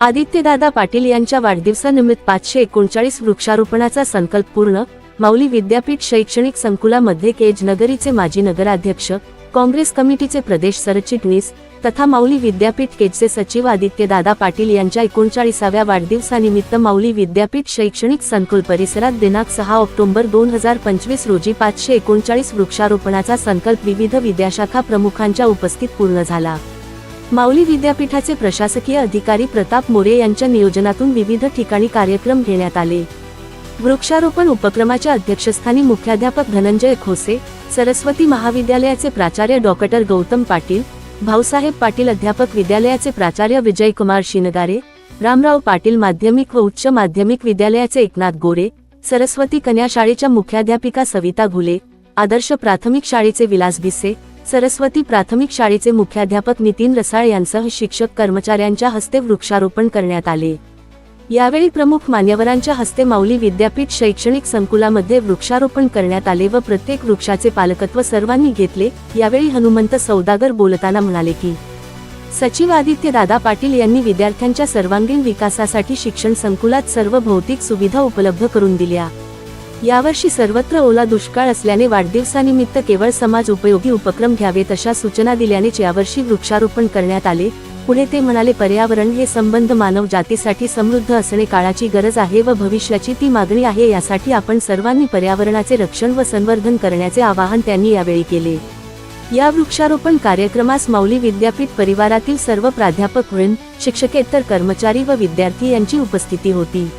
आदित्यदादा पाटील यांच्या वाढदिवसानिमित्त पाचशे एकोणचाळीस वृक्षारोपणाचा संकल्प पूर्ण माऊली विद्यापीठ शैक्षणिक संकुलामध्ये केज नगरीचे माजी नगराध्यक्ष काँग्रेस कमिटीचे प्रदेश सरचिटणीस तथा माऊली विद्यापीठ केजचे सचिव आदित्यदादा पाटील यांच्या एकोणचाळीसाव्या वाढदिवसानिमित्त माऊली विद्यापीठ शैक्षणिक संकुल परिसरात दिनांक सहा ऑक्टोबर दोन हजार पंचवीस रोजी पाचशे एकोणचाळीस वृक्षारोपणाचा संकल्प विविध विद्याशाखा प्रमुखांच्या उपस्थित पूर्ण झाला. माऊली विद्यापीठाचे प्रशासकीय अधिकारी प्रताप मोरे यांच्या नियोजनातून विविध ठिकाणी कार्यक्रम घेण्यात आले. वृक्षारोपण उपक्रमाच्या अध्यक्षस्थानी मुख्याध्यापक धनंजय खोसे सरस्वती महाविद्यालयाचे प्राचार्य डॉक्टर गौतम पाटील भाऊसाहेब पाटील अध्यापक विद्यालयाचे प्राचार्य विजयकुमार शिनगारे रामराव पाटील माध्यमिक व उच्च माध्यमिक विद्यालयाचे एकनाथ गोरे सरस्वती कन्या शाळेच्या मुख्याध्यापिका सविता घुले आदर्श प्राथमिक शाळेचे विलास भिसे सरस्वती प्राथमिक शाळेचे मुख्याध्यापक नितीन रसाळ यांसह शिक्षक कर्मचाऱ्यांच्या हस्ते वृक्षारोपण करण्यात आले. यावेळी प्रमुख मान्यवरांच्या हस्ते माऊली विद्यापीठ शैक्षणिक संकुलामध्ये वृक्षारोपण करण्यात आले व प्रत्येक वृक्षाचे पालकत्व सर्वांनी घेतले यावेळी हनुमंत सौदागर बोलताना म्हणाले की सचिव आदित्य दादा पाटील यांनी विद्यार्थ्यांच्या सर्वांगीण विकासासाठी शिक्षण संकुलात सर्व भौतिक सुविधा उपलब्ध करून दिल्या. यावर्षी सर्वत्र ओला दुष्काळ असल्याने वाढदिवसानिमित्त केवळ समाज उपयोगी उपक्रम घ्यावेत अशा सूचना दिल्यानेच यावर्षी वृक्षारोपण करण्यात आले. पुढे ते म्हणाले पर्यावरण हे संबंध मानव जातीसाठी समृद्ध असणे काळाची गरज आहे व भविष्याची ती मागणी आहे यासाठी आपण सर्वांनी पर्यावरणाचे रक्षण व संवर्धन करण्याचे आवाहन त्यांनी यावेळी केले. या वृक्षारोपण कार्यक्रमास माऊली विद्यापीठ परिवारातील सर्व प्राध्यापक वृंद शिक्षकेतर कर्मचारी व विद्यार्थी यांची उपस्थिती होती.